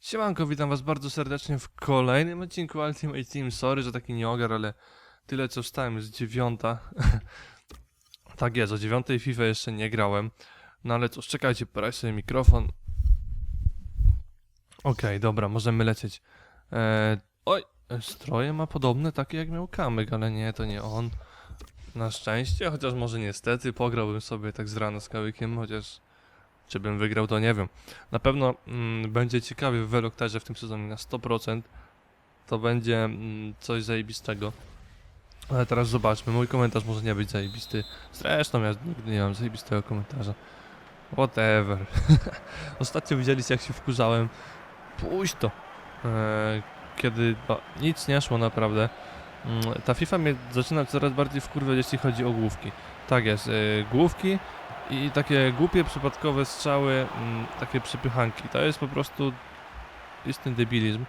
Siemanko, witam was bardzo serdecznie w kolejnym odcinku Ultimate Team. Sorry, że taki nieogar, ale tyle co wstałem jest dziewiąta. tak jest, o dziewiątej FIFA jeszcze nie grałem. No ale cóż, czekajcie, poraj sobie mikrofon. Okej, dobra, możemy lecieć. Eee, oj, stroje ma podobne takie jak miał Kamyk, ale nie, to nie on. Na szczęście, chociaż może niestety pograłbym sobie tak z rana z Kamykiem, chociaż czy bym wygrał, to nie wiem. Na pewno mm, będzie ciekawie w Veloctarze w tym sezonie na 100%. To będzie mm, coś zajebistego. Ale teraz zobaczmy, mój komentarz może nie być zajebisty. Zresztą ja nigdy nie mam zajebistego komentarza. Whatever. Ostatnio widzieliście jak się wkurzałem. Puść to. Eee, kiedy no, nic nie szło naprawdę. Mm, ta FIFA mnie zaczyna coraz bardziej wkurwiać jeśli chodzi o główki. Tak jest, yy, główki i takie głupie, przypadkowe strzały, mm, takie przypychanki. To jest po prostu istny debilizm.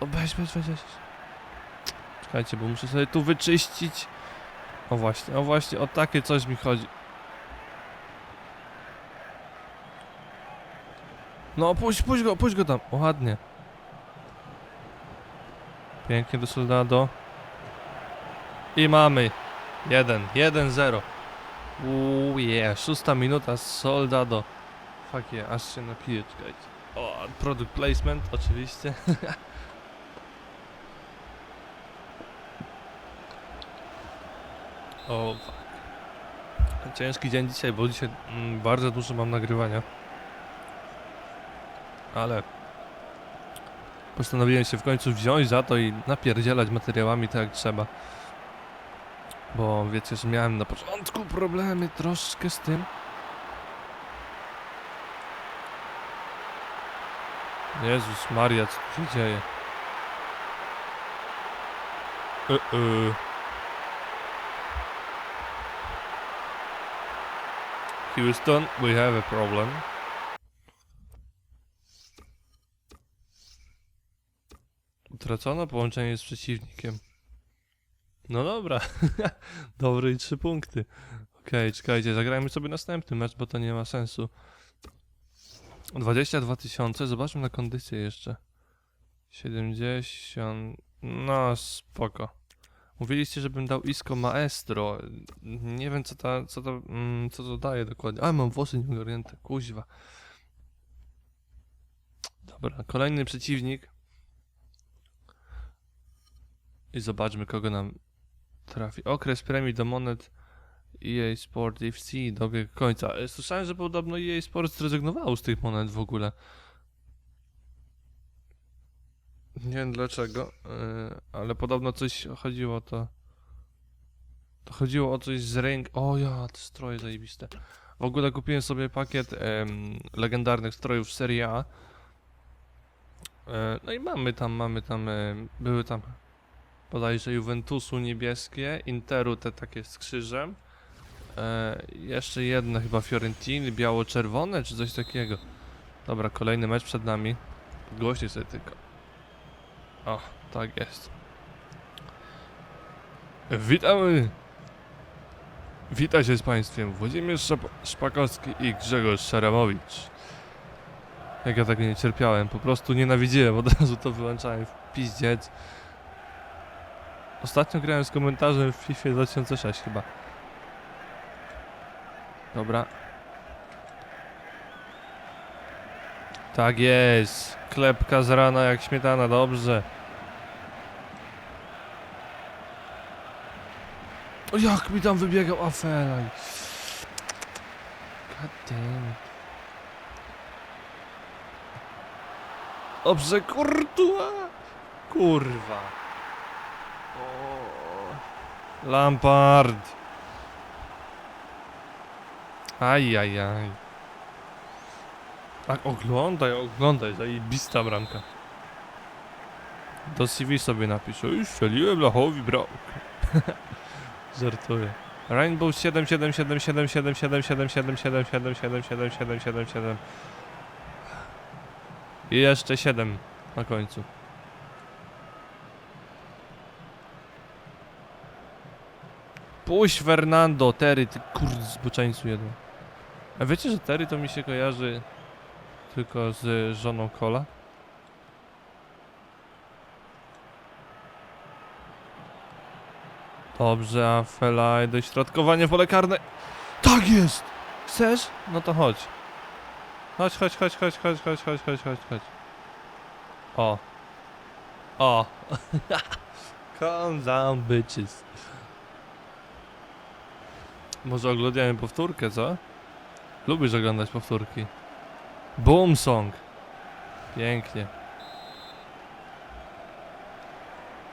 O, weź, weź, weź, weź. Czekajcie, bo muszę sobie tu wyczyścić. O właśnie, o właśnie, o takie coś mi chodzi. No, puść, puść go, puść go tam. O, ładnie. Pięknie do Soldado. I mamy. Jeden, jeden, zero. Yeah, szósta minuta, Soldado. Fuck yeah, aż się napiję, czekajcie. O, product placement, oczywiście. o, fuck. Ciężki dzień dzisiaj, bo dzisiaj mm, bardzo dużo mam nagrywania. Ale postanowiłem się w końcu wziąć za to i napierdzielać materiałami tak jak trzeba. Bo wiecie, że miałem na początku problemy troszkę z tym. Jezus Maria, co tu się dzieje? E -e. Houston, we have a problem. Utracono połączenie z przeciwnikiem. No dobra, dobry i trzy punkty. Okej, czekajcie, zagrajmy sobie następny mecz, bo to nie ma sensu. 22 tysiące, zobaczmy na kondycję jeszcze. 70, no spoko. Mówiliście, żebym dał Isco Maestro. Nie wiem, co, ta, co, to, mm, co to daje dokładnie. A, mam włosy nieogarnięte, kuźwa. Dobra, kolejny przeciwnik. I zobaczmy, kogo nam trafi. Okres premii do monet EA Sport FC dobiegł końca. E, Słyszałem, że podobno EA Sport zrezygnowało z tych monet w ogóle. Nie wiem dlaczego, e, ale podobno coś chodziło to. To chodziło o coś z ręk. O ja, te stroje zajebiste. W ogóle kupiłem sobie pakiet em, legendarnych strojów serii A. E, no i mamy tam, mamy tam, e, były tam bodajże Juventusu niebieskie, Interu te takie z krzyżem. E, jeszcze jedne chyba Fiorentiny, biało-czerwone czy coś takiego. Dobra, kolejny mecz przed nami. Głośniej sobie tylko. O, tak jest. Witamy! Witajcie z Państwem Włodzimierz Szap- Szpakowski i Grzegorz Szaramowicz. Jak ja tego nie cierpiałem, po prostu nienawidziłem, od razu to wyłączałem w pizdziec. Ostatnio grałem z komentarzem w FIFA 2006 chyba. Dobra. Tak jest. Klepka z rana jak śmietana, dobrze. O jak mi tam wybiegał Afelaj. Dobrze, kurtua. Kurwa. O. Lampard. Ajajaj. Tak, oglądaj, oglądaj, zajebista bramka. Do CV sobie napiszę. Już strzeliłem Lachowi bramkę. Żartuję. Rainbow 7 7 7 7 7 7 7 7 7 7 7 7 7 7 7 I jeszcze 7 na końcu. Puść Fernando, Terry, ty kurde zboczeńcu jedno. A wiecie, że Terry to mi się kojarzy tylko z żoną Cola? Dobrze, Afelaj, dośrodkowanie w pole karne. Tak jest! Chcesz? No to chodź. Chodź, chodź, chodź, chodź, chodź, chodź, chodź, chodź, chodź, chodź. O. O. Come down, bitches. Może oglądamy powtórkę, co? Lubisz oglądać powtórki. Boom song. Pięknie.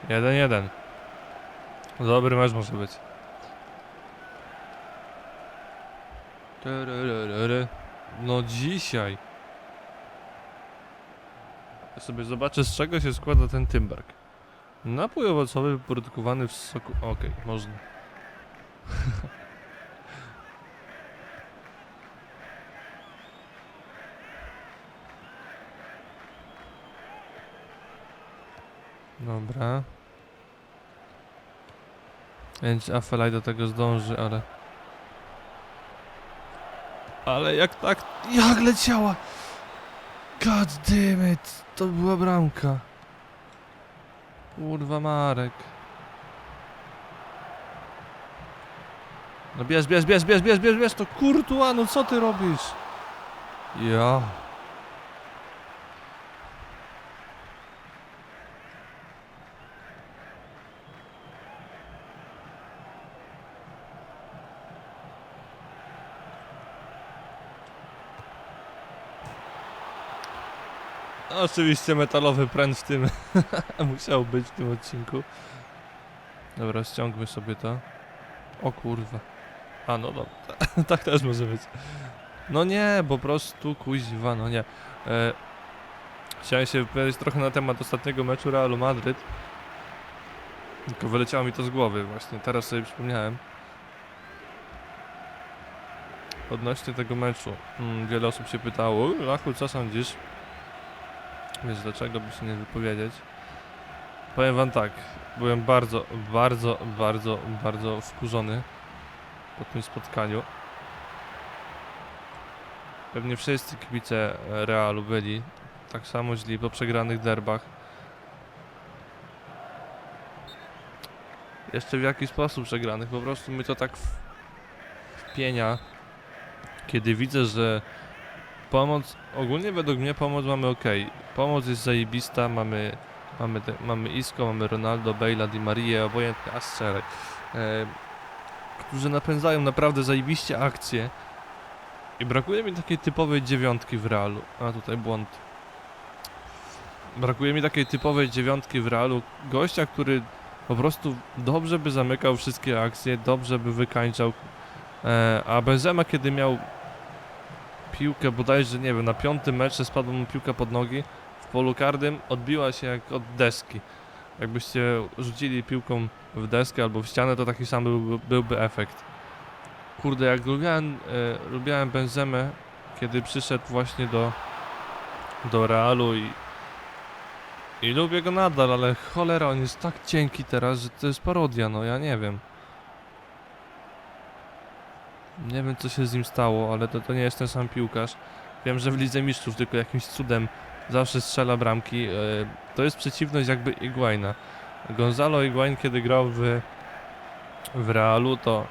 Jeden, jeden. Dobry mecz może być. No dzisiaj. Ja sobie zobaczę z czego się składa ten Tymbark. Napój owocowy wyprodukowany w soku... Okej, można. Dobra. Więc Afelaj do tego zdąży, ale... Ale jak tak... Jak leciała! God damn it! To była bramka. Kurwa Marek. No bierz, bierz, bierz, bierz, bierz, bierz, bierz to kurtua, no co ty robisz? Ja. Oczywiście metalowy pręt w tym musiał być w tym odcinku. Dobra, ściągmy sobie to. O kurwa. A no dobra, tak też może być. No nie, po prostu kuźwa, no nie. E, chciałem się wypowiedzieć trochę na temat ostatniego meczu Realu Madryt. Tylko wyleciało mi to z głowy właśnie, teraz sobie przypomniałem. Odnośnie tego meczu. Mm, wiele osób się pytało, Lachu, co sądzisz? Wiesz dlaczego by się nie wypowiedzieć? Powiem wam tak, byłem bardzo, bardzo, bardzo, bardzo wkurzony po tym spotkaniu. Pewnie wszyscy kibice Realu byli tak samo źli po przegranych derbach. Jeszcze w jaki sposób przegranych, po prostu mi to tak wpienia, kiedy widzę, że pomoc, ogólnie według mnie pomoc mamy ok. Pomoc jest zajebista, mamy, mamy, te, mamy Isco, mamy Ronaldo, Bale'a, Di Maria, obojętnie, a strzelaj. E, którzy napędzają naprawdę zajebiście akcje. I brakuje mi takiej typowej dziewiątki w realu. A tutaj błąd. Brakuje mi takiej typowej dziewiątki w realu. Gościa, który po prostu dobrze by zamykał wszystkie akcje, dobrze by wykańczał. E, a Benzema, kiedy miał piłkę bodajże, nie wiem, na piątym metrze spadła mu piłka pod nogi w polu karnym, odbiła się jak od deski. Jakbyście rzucili piłką w deskę albo w ścianę, to taki sam byłby, byłby efekt. Kurde, jak lubiałem, e, Benzemę, kiedy przyszedł właśnie do, do Realu i, i lubię go nadal, ale cholera, on jest tak cienki teraz, że to jest parodia, no ja nie wiem. Nie wiem co się z nim stało, ale to, to nie jest ten sam piłkarz. Wiem, że w Lidze Mistrzów tylko jakimś cudem zawsze strzela bramki. E, To jest przeciwność jakby Iguaina. Gonzalo Higuain kiedy grał w, w Realu to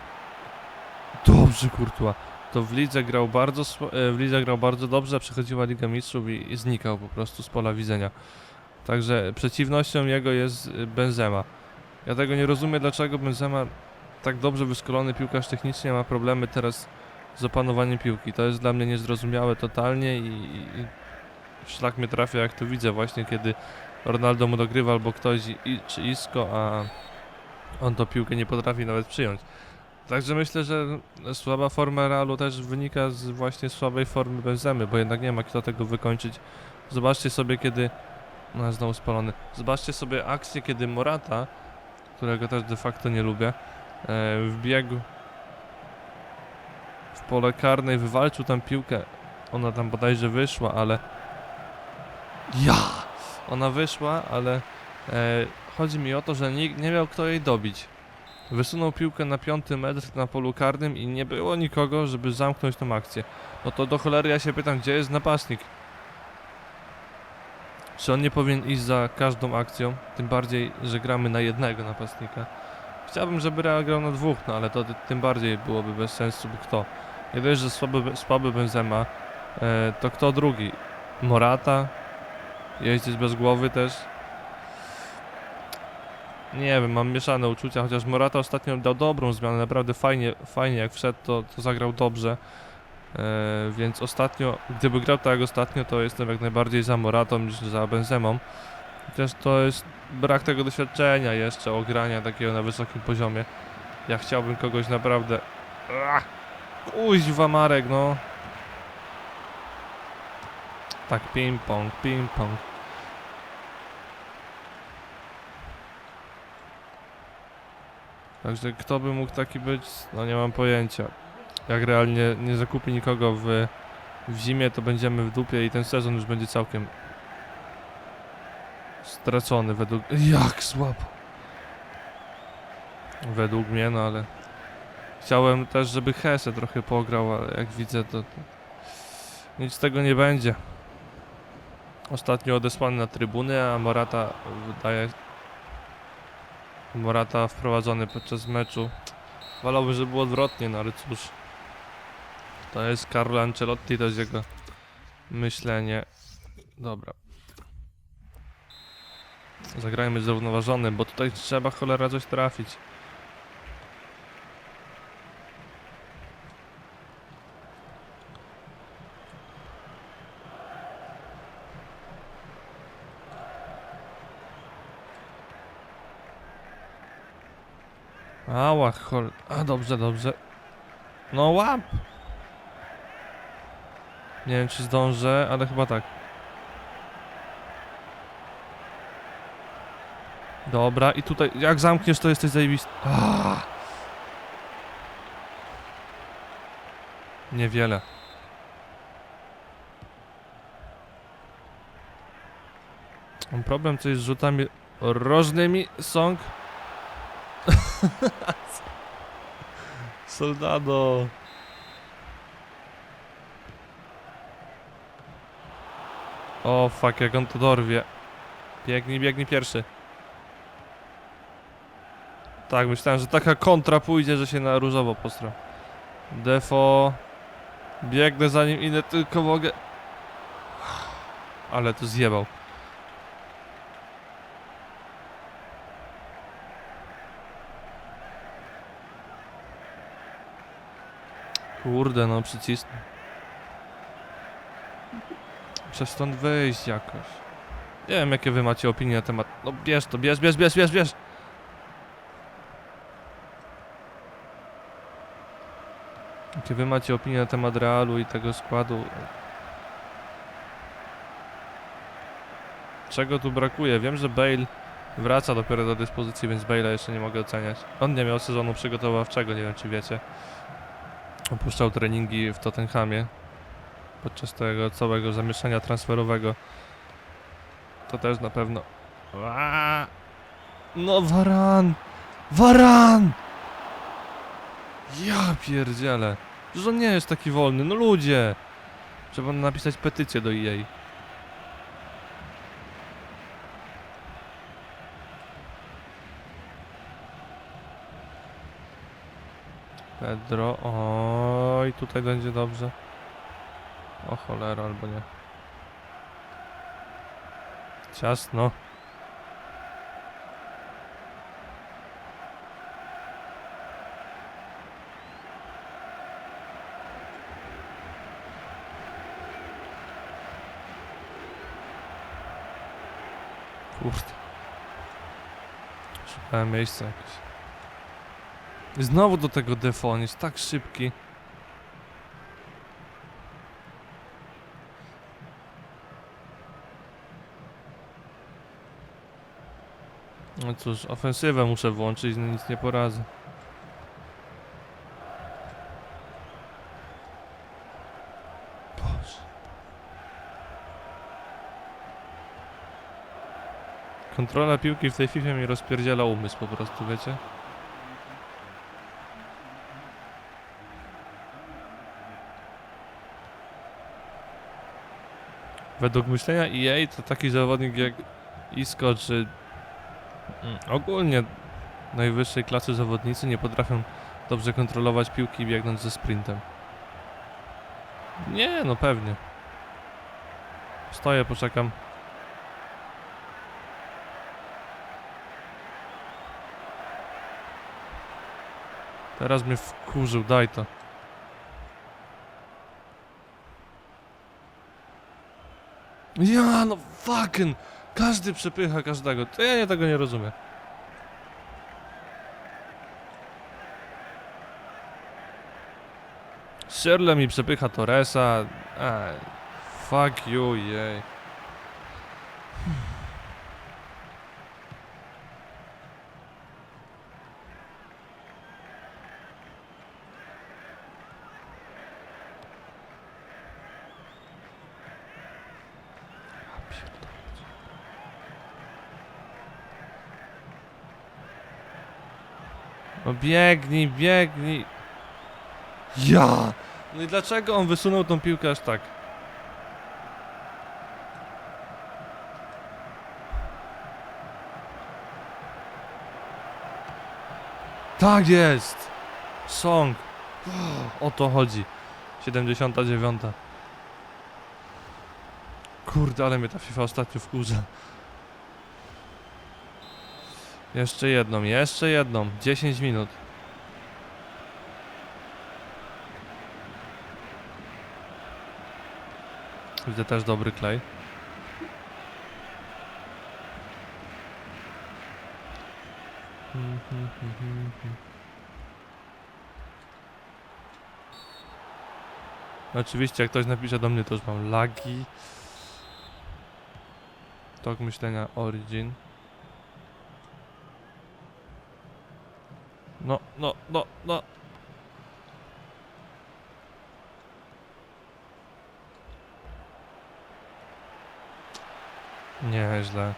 dobrze Courtois. To w lidze grał bardzo e, w lidze grał bardzo dobrze, przechodziła Liga Mistrzów i, i znikał po prostu z pola widzenia. Także przeciwnością jego jest e, Benzema. Ja tego nie rozumiem dlaczego Benzema tak dobrze wyszkolony piłkarz technicznie ma problemy teraz z opanowaniem piłki. To jest dla mnie niezrozumiałe totalnie i, i szlak mnie trafia jak to widzę właśnie kiedy Ronaldo mu dogrywa albo ktoś i, czy Isco, a on tą piłkę nie potrafi nawet przyjąć. Także myślę, że słaba forma Realu też wynika z właśnie słabej formy Benzemy, bo jednak nie ma kto tego wykończyć. Zobaczcie sobie kiedy... No znowu spalony. Zobaczcie sobie akcję, kiedy Morata, którego też de facto nie lubię, e, wbiegł w pole karne i wywalczył tam piłkę. Ona tam bodajże wyszła, ale... Ja! Ona wyszła, ale e, chodzi mi o to, że nikt nie miał kto jej dobić. Wysunął piłkę na piąty metr na polu karnym i nie było nikogo, żeby zamknąć tą akcję. No to do cholery ja się pytam, gdzie jest napastnik? Czy on nie powinien iść za każdą akcją? Tym bardziej, że gramy na jednego napastnika. Chciałbym, żeby Real grał na dwóch, no ale to ty- tym bardziej byłoby bez sensu, bo kto? Nie dość, że słaby, słaby Benzema, e, to kto drugi? Morata? Jeździć bez głowy też? Nie wiem, mam mieszane uczucia, chociaż Morata ostatnio dał dobrą zmianę, naprawdę fajnie, fajnie jak wszedł, to, to zagrał dobrze. E, więc ostatnio, gdyby grał tak jak ostatnio, to jestem jak najbardziej za Moratą niż za Benzemą. Chociaż to jest brak tego doświadczenia jeszcze, ogrania takiego na wysokim poziomie. Ja chciałbym kogoś naprawdę... Ach, Kuźwa Marek, no. Tak, ping-pong, ping-pong. Także kto by mógł taki być, no nie mam pojęcia. Jak realnie nie zakupi nikogo w, w zimie, to będziemy w dupie i ten sezon już będzie całkiem stracony według... Jak słabo. Według mnie, no ale... Chciałem też, żeby Hesse trochę pograł, ale jak widzę, to, to nic z tego nie będzie. Ostatnio odesłany na trybuny, a Morata wydaje... Morata wprowadzony podczas meczu. Wolałbym, żeby było odwrotnie, no ale cóż. To jest Carlo Ancelotti, to jest jego myślenie. Dobra. Zagrajmy zrównoważony, bo tutaj trzeba cholera coś trafić. Ała, chol... A, dobrze, dobrze. No łap! Nie wiem, czy zdążę, ale chyba tak. Dobra, i tutaj, jak zamkniesz, to jesteś zajebisty. Ah. Niewiele. Problem coś z rzutami rożnymi, song. Soldado. O fuck, jak on to dorwie. Biegnij, biegnij pierwszy. Tak, myślałem, że taka kontra pójdzie, że się na różowo postra. Defo. Biegnę za nim ile tylko mogę. Ale to zjebał. Kurde, no przycisnę. Muszę stąd wyjść jakoś. Nie wiem, jakie wy macie opinie na temat... No bierz to, bierz, bierz, bierz, bierz, bierz! Jakie wy macie opinie na temat Realu i tego składu? Czego tu brakuje? Wiem, że Bale wraca dopiero do dyspozycji, więc Bale'a jeszcze nie mogę oceniać. On nie miał sezonu przygotowawczego, nie wiem czy wiecie. Opuszczał treningi w Tottenhamie podczas tego całego zamieszania transferowego. To też na pewno. No waran! Waran! Ja pierdzielę. Że on nie jest taki wolny, no ludzie! Trzeba napisać petycję do E Pedro, oj, tutaj będzie dobrze. O cholera, albo nie. Ciasno. Kurde. Szukałem miejsca jakieś. I Znowu do tego defo, on jest tak szybki. No cóż, ofensywę muszę włączyć, no nic nie poradzę. Boże. Kontrola piłki w tej FIFA mi rozpierdziela umysł po prostu, wiecie? Według myślenia EA to taki zawodnik jak Isco czy mm, ogólnie najwyższej klasy zawodnicy nie potrafią dobrze kontrolować piłki biegnąc ze sprintem. Nie, no pewnie. Stoję, poczekam. Teraz mnie wkurzył, daj to. Ja, no fucking! Każdy przepycha każdego. To ja nie tego nie rozumiem. Shirley mi przepycha Torresa. Ej, fuck you, jej. No biegnij, biegnij. Ja! No i dlaczego on wysunął tą piłkę aż tak? Tak jest! Song! O to chodzi. 79. Kurde, ale mnie ta FIFA ostatnio wkurza. Jeszcze jedną, jeszcze jedną. 10 minut. Widzę też dobry klej. Oczywiście, jak ktoś napisze do mnie, to już mam lagi. Tok myślenia Origin. No, no, no. Nieźle.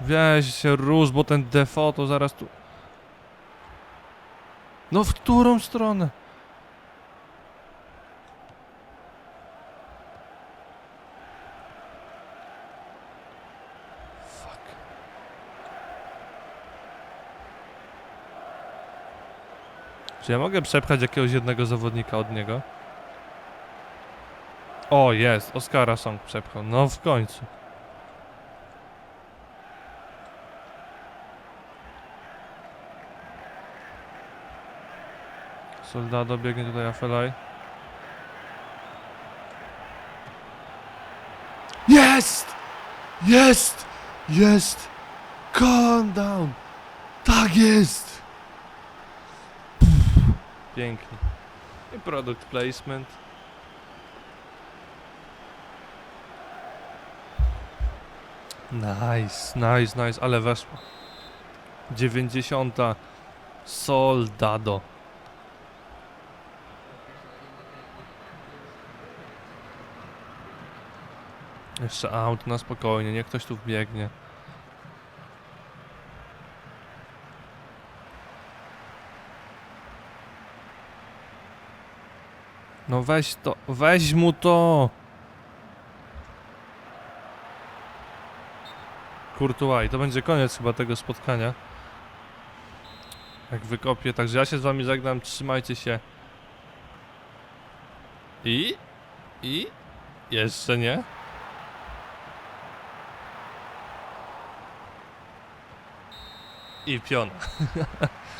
Weź się róż, bo ten defo to zaraz tu... No w którą stronę? Czy ja mogę przepchać jakiegoś jednego zawodnika od niego? O, jest. Oskara Song przepchał. No w końcu. Soldado biegnie tutaj Afelaj. Jest! Jest! Jest! Calm down! Tak jest! Pięknie. I product placement. Nice, nice, nice, ale weszło. 90. Soldado. Jeszcze aut na spokojnie, niech ktoś tu wbiegnie. No weź to, weź mu to! Courtois i to będzie koniec chyba tego spotkania. Jak wykopię, także ja się z wami żegnam, trzymajcie się. I? I? Jeszcze nie? I pion.